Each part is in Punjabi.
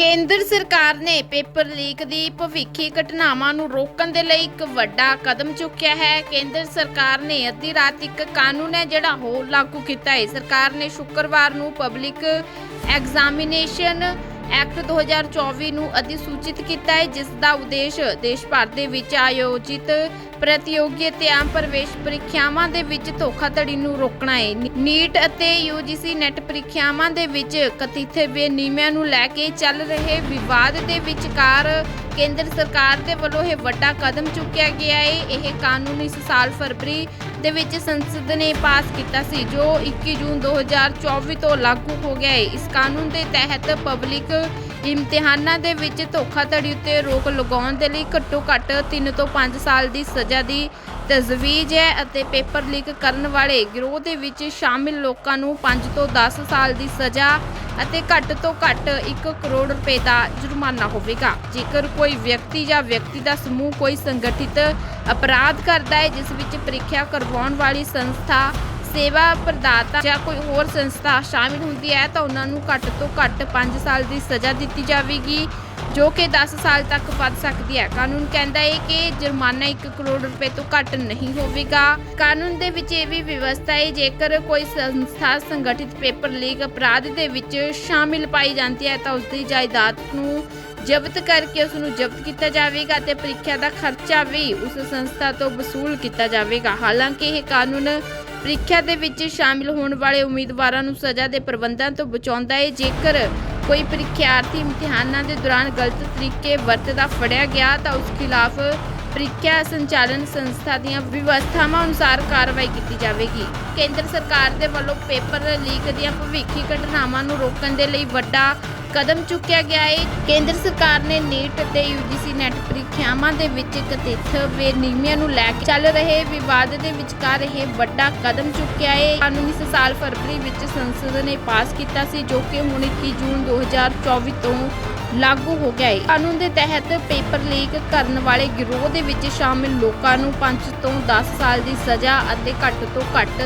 ਕੇਂਦਰ ਸਰਕਾਰ ਨੇ ਪੇਪਰ ਲੀਕ ਦੀ ਭਵਿੱਖੀ ਘਟਨਾਵਾਂ ਨੂੰ ਰੋਕਣ ਦੇ ਲਈ ਇੱਕ ਵੱਡਾ ਕਦਮ ਚੁੱਕਿਆ ਹੈ। ਕੇਂਦਰ ਸਰਕਾਰ ਨੇ ਅੱਧੀ ਰਾਤ ਇੱਕ ਕਾਨੂੰਨ ਹੈ ਜਿਹੜਾ ਉਹ ਲਾਗੂ ਕੀਤਾ ਹੈ। ਸਰਕਾਰ ਨੇ ਸ਼ੁੱਕਰਵਾਰ ਨੂੰ ਪਬਲਿਕ ਐਗਜ਼ਾਮੀਨੇਸ਼ਨ ਐਕਟ 2024 ਨੂੰ ਅਧਿਸੂਚਿਤ ਕੀਤਾ ਹੈ, ਜਿਸ ਦਾ ਉਦੇਸ਼ ਦੇਸ਼ ਭਰ ਦੇ ਵਿੱਚ ਆਯੋਜਿਤ ਪ੍ਰਤੀਯੋਗੀ ਅਤੇ ਆਮ ਪ੍ਰਵੇਸ਼ ਪ੍ਰੀਖਿਆਵਾਂ ਦੇ ਵਿੱਚ ਧੋਖਾਧੜੀ ਨੂੰ ਰੋਕਣਾ ਹੈ। ਨੀਟ ਅਤੇ ਯੂਜੀਸੀ ਨੈਟ ਪ੍ਰੀਖਿਆਵਾਂ ਦੇ ਵਿੱਚ ਕਥਿਤ ਬੇਨਿਯਮੀਆਂ ਨੂੰ ਲੈ ਕੇ ਚੱਲ ਰਹੇ ਵਿਵਾਦ ਦੇ ਵਿਚਕਾਰ ਕੇਂਦਰ ਸਰਕਾਰ ਦੇ ਵੱਲੋਂ ਇਹ ਵੱਡਾ ਕਦਮ ਚੁੱਕਿਆ ਗਿਆ ਹੈ ਇਹ ਕਾਨੂੰਨ ਇਸ ਸਾਲ ਫਰਵਰੀ ਦੇ ਵਿੱਚ ਸੰਸਦ ਨੇ ਪਾਸ ਕੀਤਾ ਸੀ, ਜੋ 21 ਜੂਨ 2024 ਤੋਂ ਲਾਗੂ ਹੋ ਗਿਆ ਹੈ ਇਸ ਕਾਨੂੰਨ ਦੇ ਤਹਿਤ ਪਬਲਿਕ ਇਮਤਿਹਾਨਾਂ ਦੇ ਵਿੱਚ ਧੋਖਾਧੜੀ ਉੱਤੇ ਰੋਕ ਲਗਾਉਣ ਦੇ ਲਈ ਘੱਟੋ ਘੱਟ 3 ਤੋਂ 5 ਸਾਲ ਦੀ ਸਜ਼ਾ ਦੀ ਤਜਵੀਜ਼ ਹੈ ਅਤੇ ਪੇਪਰ ਲੀਕ ਕਰਨ ਵਾਲੇ ਗਿਰੋਹ ਦੇ ਵਿੱਚ ਸ਼ਾਮਿਲ ਲੋਕਾਂ ਨੂੰ 5 ਤੋਂ 10 ਸਾਲ ਦੀ ਸਜ਼ਾ ਅਤੇ ਘੱਟ ਤੋਂ ਘੱਟ 1 ਕਰੋੜ ਰੁਪਏ ਦਾ ਜੁਰਮਾਨਾ ਹੋਵੇਗਾ। ਜੇਕਰ ਕੋਈ ਵਿਅਕਤੀ ਜਾਂ ਵਿਅਕਤੀ ਦਾ ਸਮੂਹ ਕੋਈ ਸੰਗਠਿਤ ਅਪਰਾਧ ਕਰਦਾ ਹੈ, ਜਿਸ ਵਿੱਚ ਪ੍ਰੀਖਿਆ ਕਰਵਾਉਣ ਵਾਲੀ ਸੰਸਥਾ, ਸੇਵਾ ਪ੍ਰਦਾਤਾ ਜਾਂ ਕੋਈ ਹੋਰ ਸੰਸਥਾ ਸ਼ਾਮਿਲ ਹੁੰਦੀ ਹੈ, ਤਾਂ ਉਹਨਾਂ ਨੂੰ ਘੱਟ ਤੋਂ ਘੱਟ 5 ਸਾਲ ਦੀ ਸਜ਼ਾ ਦਿੱਤੀ ਜਾਵੇਗੀ। ਜੋ ਕਿ 10 ਸਾਲ ਤੱਕ ਵੱਧ ਸਕਦੀ ਹੈ। ਕਾਨੂੰਨ ਕਹਿੰਦਾ ਹੈ ਕਿ ਜੁਰਮਾਨਾ 1 ਕਰੋੜ ਰੁਪਏ ਤੋਂ ਘੱਟ ਨਹੀਂ ਹੋਵੇਗਾ। ਕਾਨੂੰਨ ਦੇ ਵਿੱਚ ਇਹ ਵੀ ਵਿਵਸਥਾ ਹੈ ਜੇਕਰ ਕੋਈ ਸੰਸਥਾ ਸੰਗਠਿਤ ਪੇਪਰ ਲੀਕ ਅਪਰਾਧ ਦੇ ਵਿੱਚ ਸ਼ਾਮਿਲ ਪਾਈ ਜਾਂਦੀ ਹੈ, ਤਾਂ ਉਸ ਦੀ ਜਾਇਦਾਦ ਨੂੰ ਜ਼ਬਤ ਕਰਕੇ ਉਸ ਨੂੰ ਜ਼ਬਤ ਕੀਤਾ ਜਾਵੇਗਾ ਅਤੇ ਪ੍ਰੀਖਿਆ ਦਾ ਖਰਚਾ ਵੀ ਉਸ ਸੰਸਥਾ ਤੋਂ ਵਸੂਲ ਕੀਤਾ ਜਾਵੇਗਾ। ਹਾਲਾਂਕਿ ਇਹ ਕਾਨੂੰਨ ਪ੍ਰੀਖਿਆ ਦੇ ਵਿੱਚ ਸ਼ਾਮਿਲ ਹੋਣ ਵਾਲੇ ਉਮੀਦਵਾਰਾਂ ਨੂੰ ਸਜ਼ਾ ਦੇ ਪ੍ਰਬੰਧਾਂ ਤੋਂ ਬਚਾਉਂਦਾ ਹੈ ਜੇਕਰ ਕੋਈ ਪ੍ਰੀਖਿਆਰਥੀ ਇਮਤਿਹਾਨਾਂ ਦੇ ਦੌਰਾਨ ਗਲਤ ਤਰੀਕੇ ਵਰਤਦਾ ਫੜਿਆ ਗਿਆ ਤਾਂ ਉਸ ਖਿਲਾਫ ਪ੍ਰੀਖਿਆ ਸੰਚਾਲਨ ਸੰਸਥਾ ਦੀਆਂ ਵਿਵਸਥਾਵਾਂ ਅਨੁਸਾਰ ਕਾਰਵਾਈ ਕੀਤੀ ਜਾਵੇਗੀ। ਕੇਂਦਰ ਸਰਕਾਰ ਦੇ ਵੱਲੋਂ ਪੇਪਰ ਲੀਕ ਦੀਆਂ ਭਵਿੱਖੀ ਘਟਨਾਵਾਂ ਨੂੰ ਰੋਕਣ ਦੇ ਲਈ ਵੱਡਾ ਕਦਮ ਚੁੱਕਿਆ ਗਿਆ ਹੈ ਕੇਂਦਰ ਸਰਕਾਰ ਨੇ ਨੀਟ ਅਤੇ ਯੂਜੀਸੀ ਨੈਟ ਪ੍ਰੀਖਿਆਵਾਂ ਦੇ ਵਿੱਚ ਕਥਿਤ ਬੇਨਿਯਮੀਆਂ ਨੂੰ ਲੈ ਕੇ ਚੱਲ ਰਹੇ ਵਿਵਾਦ ਦੇ ਵਿਚਕਾਰ ਇਹ ਵੱਡਾ ਕਦਮ ਚੁੱਕਿਆ ਹੈ ਕਾਨੂੰਨ ਇਸ ਸਾਲ ਫਰਵਰੀ ਵਿੱਚ ਸੰਸਦ ਨੇ ਪਾਸ ਕੀਤਾ ਸੀ, ਜੋ ਕਿ ਹੁਣ 21 ਜੂਨ 2024 ਤੋਂ ਲਾਗੂ ਹੋ ਗਿਆ ਹੈ ਕਾਨੂੰਨ ਦੇ ਤਹਿਤ ਪੇਪਰ ਲੀਕ ਕਰਨ ਵਾਲੇ ਗਿਰੋਹ ਦੇ ਵਿੱਚ ਸ਼ਾਮਿਲ ਲੋਕਾਂ ਨੂੰ 5 ਤੋਂ 10 ਸਾਲ ਦੀ ਸਜ਼ਾ ਅਤੇ ਘੱਟ ਤੋਂ ਘੱਟ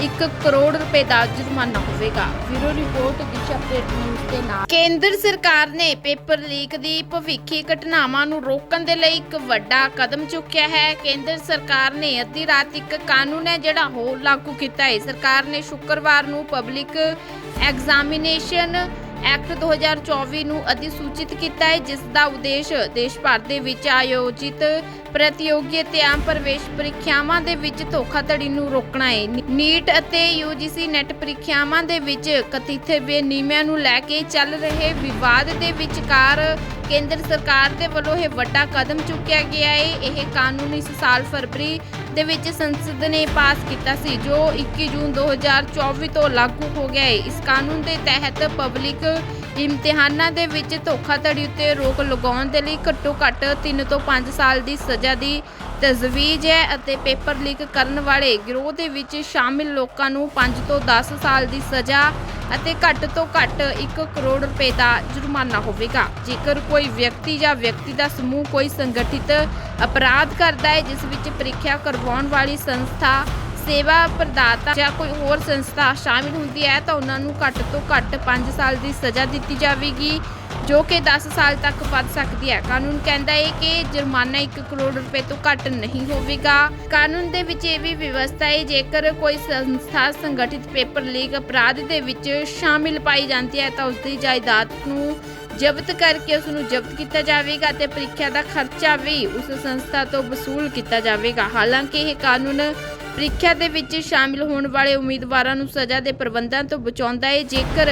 1 ਕਰੋੜ ਰੁਪਏ ਦਾ ਜੁਰਮਾਨਾ ਹੋਵੇਗਾ। Bureau report Disha update news ਦੇ ਨਾਲ। ਕੇਂਦਰ ਸਰਕਾਰ ਨੇ ਪੇਪਰ ਲੀਕ ਦੀ ਭਵਿੱਖੀ ਘਟਨਾਵਾਂ ਨੂੰ ਰੋਕਣ ਦੇ ਲਈ ਇੱਕ ਵੱਡਾ ਕਦਮ ਚੁੱਕਿਆ ਹੈ। ਕੇਂਦਰ ਸਰਕਾਰ ਨੇ ਅੱਧੀ ਰਾਤ ਇੱਕ ਕਾਨੂੰਨ ਹੈ ਜਿਹੜਾ ਉਹ ਲਾਗੂ ਕੀਤਾ ਹੈ ਸਰਕਾਰ ਨੇ ਸ਼ੁੱਕਰਵਾਰ ਨੂੰ ਪਬਲਿਕ ਐਗਜ਼ਾਮੀਨੇਸ਼ਨ ਐਕਟ 2024 ਨੂੰ ਅਧਿਸੂਚਿਤ ਕੀਤਾ ਹੈ ਜਿਸ ਦਾ ਉਦੇਸ਼ ਦੇਸ਼ ਭਰ ਦੇ ਵਿੱਚ ਆਯੋਜਿਤ ਪ੍ਰਤੀਯੋਗੀ ਅਤੇ ਆਮ ਪ੍ਰਵੇਸ਼ ਪ੍ਰੀਖਿਆਵਾਂ ਦੇ ਵਿੱਚ ਧੋਖਾਧੜੀ ਨੂੰ ਰੋਕਣਾ ਹੈ ਨੀਟ ਅਤੇ ਯੂਜੀਸੀ ਨੈਟ ਪ੍ਰੀਖਿਆਵਾਂ ਦੇ ਵਿੱਚ ਕਥਿਤ ਬੇਨਿਯਮੀਆਂ ਨੂੰ ਲੈ ਕੇ ਚੱਲ ਰਹੇ ਵਿਵਾਦ ਦੇ ਵਿਚਕਾਰ ਕੇਂਦਰ ਸਰਕਾਰ ਦੇ ਵੱਲੋਂ ਇਹ ਵੱਡਾ ਕਦਮ ਚੁੱਕਿਆ ਗਿਆ ਹੈ ਇਹ ਕਾਨੂੰਨ ਇਸ ਸਾਲ ਫਰਵਰੀ ਦੇ ਵਿੱਚ ਸੰਸਦ ਨੇ ਪਾਸ ਕੀਤਾ ਸੀ, ਜੋ 21 ਜੂਨ 2024 ਤੋਂ ਲਾਗੂ ਹੋ ਗਿਆ ਹੈ ਇਸ ਕਾਨੂੰਨ ਦੇ ਤਹਿਤ ਪਬਲਿਕ ਇਮਤਿਹਾਨਾਂ ਦੇ ਵਿੱਚ ਧੋਖਾਧੜੀ ਉੱਤੇ ਰੋਕ ਲਗਾਉਣ ਦੇ ਲਈ ਘੱਟੋ ਘੱਟ 3 ਤੋਂ 5 ਸਾਲ ਦੀ ਸਜ਼ਾ ਦੀ ਤਜਵੀਜ਼ ਹੈ ਅਤੇ ਪੇਪਰ ਲੀਕ ਕਰਨ ਵਾਲੇ ਗਿਰੋਹ ਦੇ ਵਿੱਚ ਸ਼ਾਮਿਲ ਲੋਕਾਂ ਨੂੰ 5 ਤੋਂ 10 ਸਾਲ ਦੀ ਸਜ਼ਾ ਅਤੇ ਘੱਟ ਤੋਂ ਘੱਟ 1 ਕਰੋੜ ਰੁਪਏ ਦਾ ਜੁਰਮਾਨਾ ਹੋਵੇਗਾ। ਜੇਕਰ ਕੋਈ ਵਿਅਕਤੀ ਜਾਂ ਵਿਅਕਤੀ ਦਾ ਸਮੂਹ ਕੋਈ ਸੰਗਠਿਤ ਅਪਰਾਧ ਕਰਦਾ ਹੈ, ਜਿਸ ਵਿੱਚ ਪ੍ਰੀਖਿਆ ਕਰਵਾਉਣ ਵਾਲੀ ਸੰਸਥਾ ਸੇਵਾ ਪ੍ਰਦਾਤਾ ਜਾਂ ਕੋਈ ਹੋਰ ਸੰਸਥਾ ਸ਼ਾਮਿਲ ਹੁੰਦੀ ਹੈ ਤਾਂ ਉਹਨਾਂ ਨੂੰ ਘੱਟ ਤੋਂ ਘੱਟ 5 ਸਾਲ ਦੀ ਸਜ਼ਾ ਦਿੱਤੀ ਜਾਵੇਗੀ, ਜੋ ਕਿ 10 ਸਾਲ ਤੱਕ ਵੱਧ ਸਕਦੀ ਹੈ। ਕਾਨੂੰਨ ਕਹਿੰਦਾ ਹੈ ਕਿ ਜੁਰਮਾਨਾ 1 ਕਰੋੜ ਰੁਪਏ ਤੋਂ ਘੱਟ ਨਹੀਂ ਹੋਵੇਗਾ। ਕਾਨੂੰਨ ਦੇ ਵਿੱਚ ਇਹ ਵੀ ਵਿਵਸਥਾ ਹੈ, ਜੇਕਰ ਕੋਈ ਸੰਸਥਾ ਸੰਗਠਿਤ ਪੇਪਰ ਲੀਕ ਅਪਰਾਧ ਦੇ ਵਿੱਚ ਸ਼ਾਮਿਲ ਪਾਈ ਜਾਂਦੀ ਹੈ, ਤਾਂ ਉਸ ਦੀ ਜਾਇਦਾਦ ਨੂੰ ਜ਼ਬਤ ਕਰਕੇ ਉਸ ਨੂੰ ਜ਼ਬਤ ਕੀਤਾ ਜਾਵੇਗਾ ਤੇ ਪ੍ਰੀਖਿਆ ਦਾ ਖਰਚਾ ਵੀ ਉਸ ਸੰਸਥਾ ਤੋਂ ਵਸੂਲ ਕੀਤਾ ਜਾਵੇਗਾ। ਹਾਲਾਂਕਿ ਇਹ ਕਾਨੂੰਨ ਪ੍ਰੀਖਿਆ ਦੇ ਵਿੱਚ ਸ਼ਾਮਿਲ ਹੋਣ ਵਾਲੇ ਉਮੀਦਵਾਰਾਂ ਨੂੰ ਸਜ਼ਾ ਦੇ ਪ੍ਰਬੰਧਾਂ ਤੋਂ ਬਚਾਉਂਦਾ ਹੈ ਜੇਕਰ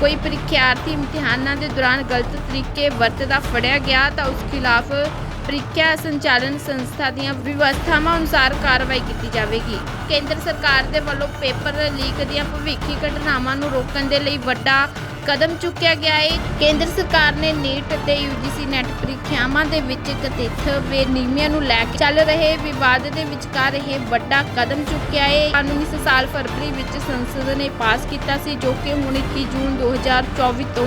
ਕੋਈ ਪ੍ਰੀਖਿਆਰਥੀ ਇਮਤਿਹਾਨਾਂ ਦੇ ਦੌਰਾਨ ਗਲਤ ਤਰੀਕੇ ਵਰਤਦਾ ਫੜਿਆ ਗਿਆ ਤਾਂ ਉਸ ਖਿਲਾਫ ਪ੍ਰੀਖਿਆ ਸੰਚਾਲਨ ਸੰਸਥਾ ਦੀਆਂ ਵਿਵਸਥਾਵਾਂ ਅਨੁਸਾਰ ਕਾਰਵਾਈ ਕੀਤੀ ਜਾਵੇਗੀ। ਕੇਂਦਰ ਸਰਕਾਰ ਦੇ ਵੱਲੋਂ ਪੇਪਰ ਲੀਕ ਦੀਆਂ ਭਵਿੱਖੀ ਘਟਨਾਵਾਂ ਨੂੰ ਰੋਕਣ ਦੇ ਲਈ ਵੱਡਾ ਕਦਮ ਚੁੱਕਿਆ ਗਿਆ ਹੈ ਕੇਂਦਰ ਸਰਕਾਰ ਨੇ ਨੀਟ ਅਤੇ ਯੂਜੀਸੀ ਨੈਟ ਪ੍ਰੀਖਿਆਵਾਂ ਦੇ ਵਿੱਚ ਕਥਿਤ ਬੇਨਿਯਮੀਆਂ ਨੂੰ ਲੈ ਕੇ ਚੱਲ ਰਹੇ ਵਿਵਾਦ ਦੇ ਵਿਚਕਾਰ ਇਹ ਵੱਡਾ ਕਦਮ ਚੁੱਕਿਆ ਹੈ ਕਾਨੂੰਨ ਇਸ ਸਾਲ ਫਰਵਰੀ ਵਿੱਚ ਸੰਸਦ ਨੇ ਪਾਸ ਕੀਤਾ ਸੀ, ਜੋ ਕਿ ਹੁਣ 21 ਜੂਨ 2024 ਤੋਂ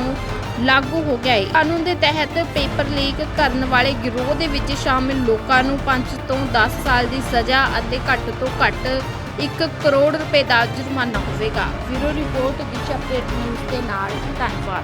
ਲਾਗੂ ਹੋ ਗਿਆ ਹੈ। ਕਾਨੂੰਨ ਦੇ ਤਹਿਤ ਪੇਪਰ ਲੀਕ ਕਰਨ ਵਾਲੇ ਗਿਰੋਹ ਦੇ ਵਿੱਚ ਸ਼ਾਮਿਲ ਲੋਕਾਂ ਨੂੰ 5 ਤੋਂ 10 ਸਾਲ ਦੀ ਸਜ਼ਾ ਅਤੇ ਘੱਟ ਤੋਂ ਘੱਟ 1 ਕਰੋੜ ਰੁਪਏ ਦਾ ਜੁਰਮਾਨਾ ਹੋਵੇਗਾ। Bureau report, Disha update news ਦੇ ਨਾਲ, ਧੰਨਵਾਦ।